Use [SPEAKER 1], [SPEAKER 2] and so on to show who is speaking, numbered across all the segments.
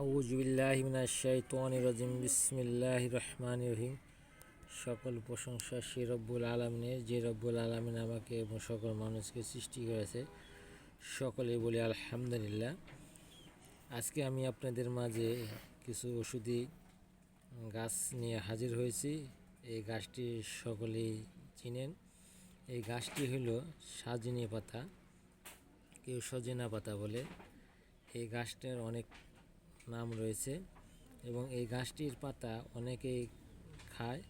[SPEAKER 1] আউজবিল্লাহিমিনাশাইতানিরাজিম বিসমিল্লাহ রহমান রহিম। সকল প্রশংসা সে রব্বুল আলমিনের, যে রব্বুল আলমিন আমাকে এবং সকল মানুষকে সৃষ্টি করেছে। সকলে বলি আলহামদুলিল্লাহ। আজকে আমি আপনাদের মাঝে কিছু ওষুধি গাছ নিয়ে হাজির হয়েছি। এই গাছটি সকলেই চিনেন। এই গাছটি হলো সাজিনী পাতা, কেউ সজনা পাতা বলে। এই গাছটার অনেক নাম রয়েছে এবং এই গাছটির পাতা অনেকেই খায়।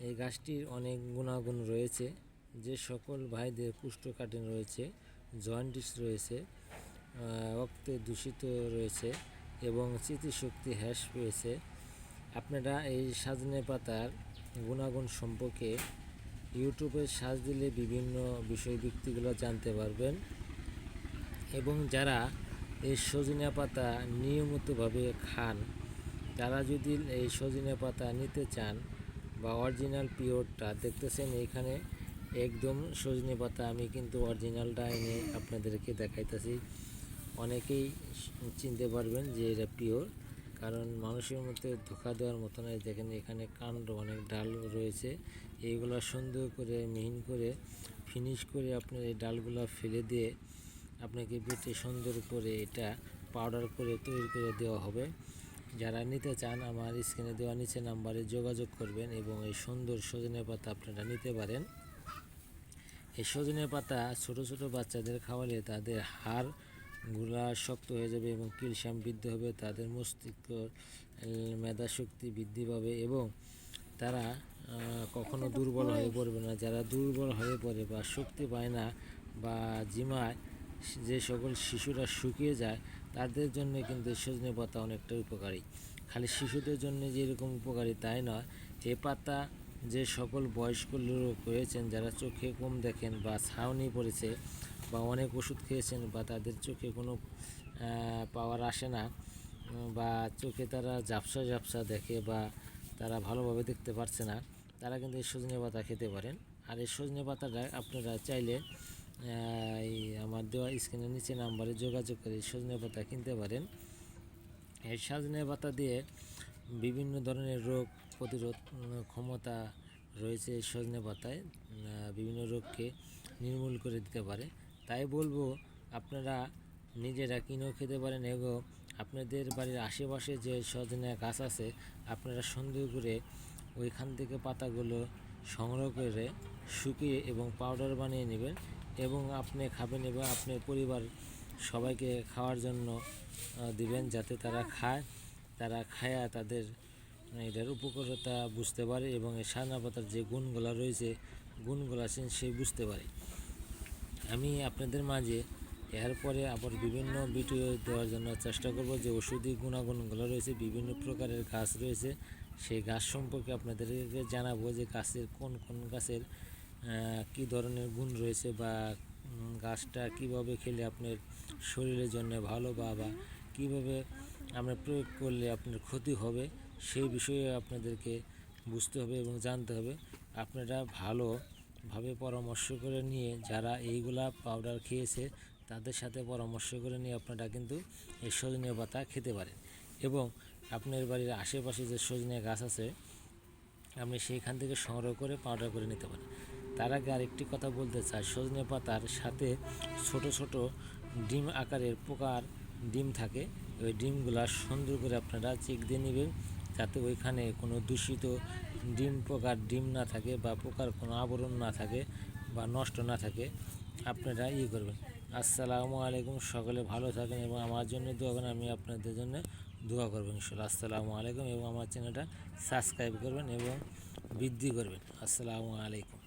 [SPEAKER 1] এই গাছটির অনেক গুণাগুণ রয়েছে। যে সকল ভাইদের কুষ্ঠকাঠিন্য রয়েছে, জয়েন্টিস রয়েছে রক্তে দূষিত রয়েছে এবং স্মৃতিশক্তি হ্রাস পেয়েছে। আপনারা এই সাজনে পাতার গুণাগুণ সম্পর্কে ইউটিউবে সার্চ দিলে বিভিন্ন বিষয় ব্যক্তিগুলো জানতে পারবেন। এবং যারা এই সজনে পাতা নিয়মিতভাবে খান। তারা যদি এই সজনে পাতা নিতে চান বা অরিজিনাল পিওরটা দেখতেছেন, এখানে একদম সজনে পাতা আমি কিন্তু অরিজিনালটা এনে আপনাদেরকে দেখাইতেছি। অনেকেই চিনতে পারবেন যে এটা পিওর, কারণ মানুষের মধ্যে ধোকা দেওয়ার মতো নয় দেখেন এখানে কাণ্ড অনেক ডাল রয়েছে। এইগুলো সুন্দর করে মিহিন করে ফিনিশ করে আপনার এই ডালগুলো ফেলে দিয়ে আপনাকে বেটে সুন্দর করে এটা পাউডার করে তৈরি করে দেওয়া হবে। যারা নিতে চান আমার স্ক্রিনে দেওয়া নিচে নাম্বারে যোগাযোগ করবেন এবং এই সুন্দর সজনে পাতা আপনারা নিতে পারেন। এই সজনে পাতা ছোট ছোট বাচ্চাদের খাওয়ালে তাদের হাড়গুলা শক্ত হয়ে যাবে এবং ক্যালসিয়াম বৃদ্ধি হবে তাদের মস্তিষ্ক মেধা শক্তি বৃদ্ধি পাবে এবং তারা কখনো দুর্বল হয়ে পড়বে না। যারা দুর্বল হয়ে পড়ে বা শক্তি পায় না বা জিমায় যে সকল শিশুরা শুকিয়ে যায়, তাদের জন্য কিন্তু সজনে পাতা অনেকটা উপকারী। খালি শিশুদের জন্য যে এরকম উপকারী তাই নয় এই পাতা যে সকল বয়স্ক লোক রয়েছেন যারা চোখে কম দেখেন বা ছাউনি পড়েছে বা অনেক ওষুধ খেয়েছেন বা তাদের চোখে কোনো পাওয়ার আসে না বা চোখে তারা ঝাপসা ঝাপসা দেখে বা তারা ভালোভাবে দেখতে পারছে না, তারা কিন্তু এই সজনে পাতা খেতে পারেন। আর এই সজনে পাতাটা আপনারা চাইলে আমার দেওয়া স্ক্রিনের নিচে নাম্বারে যোগাযোগ করে সজনে পাতা কিনতে পারেন। এই সজনে পাতা দিয়ে বিভিন্ন ধরনের রোগ প্রতিরোধ ক্ষমতা রয়েছে সজনে পাতায় বিভিন্ন রোগকে নির্মূল করে দিতে পারে। তাই বলব, আপনারা নিজেরা কিনেও খেতে পারেন এবং আপনাদের বাড়ির আশেপাশে যে সজনে গাছ আছে, আপনারা সুন্দর করে ওইখান থেকে পাতাগুলো সংগ্রহ করে শুকিয়ে এবং পাউডার বানিয়ে নেবেন। এবং আপনি খাবেন এবং আপনার পরিবার সবাইকে খাওয়ার জন্য দিবেন যাতে তারা খায়। তারা খায়া তাদের এটার উপকারিতা বুঝতে পারে এবং এই সাজনা পাতার যে গুণগুলো রয়েছে, গুণগুলো আছেন সে বুঝতে পারে। আমি আপনাদের মাঝে এরপরে আবার বিভিন্ন ভিডিও দেওয়ার জন্য চেষ্টা করব যে ওষুধি গুণাগুণগুলো রয়েছে, বিভিন্ন প্রকারের গাছ রয়েছে, সেই গাছ সম্পর্কে আপনাদেরকে জানাব যে গাছের কোন কোন গাছের কী ধরনের গুণ রয়েছে বা গাছটা কীভাবে খেলে আপনার শরীরের জন্য ভালো বা বা কীভাবে আমরা প্রয়োগ করলে আপনার ক্ষতি হবে, সেই বিষয়ে আপনাদেরকে বুঝতে হবে এবং জানতে হবে। আপনারা ভালোভাবে পরামর্শ করে নিয়ে যারা এইগুলা পাউডার খেয়েছে, তাদের সাথে পরামর্শ করে নিয়ে আপনারা কিন্তু এই সজনে পাতা খেতে পারেন। এবং আপনার বাড়ির আশেপাশে যে সজনে গাছ আছে, আপনি সেইখান থেকে সংগ্রহ করে পাউডার করে নিতে পারেন। তার আগে আরেকটি কথা বলতে চাই। সজনে পাতার সাথে ছোট ছোট ডিম আকারের পোকার ডিম থাকে। ওই ডিমগুলা সুন্দর করে আপনারা চেক দিয়ে নেবেন যাতে ওইখানে কোনো দূষিত ডিম, পোকার ডিম না থাকে বা পোকার কোনো আবরণ না থাকে বা নষ্ট না থাকে। আপনারা ইয়ে করবেন। আসসালামু আলাইকুম, সকলে ভালো থাকেন এবং আমার জন্য দোয়া করেন, আমি আপনাদের জন্য দোয়া করবেন ইনশাল্লাহ। আসসালামু আলাইকুম এবং আমার চ্যানেলটা সাবস্ক্রাইব করবেন এবং বৃদ্ধি করবেন। আসসালামু আলাইকুম।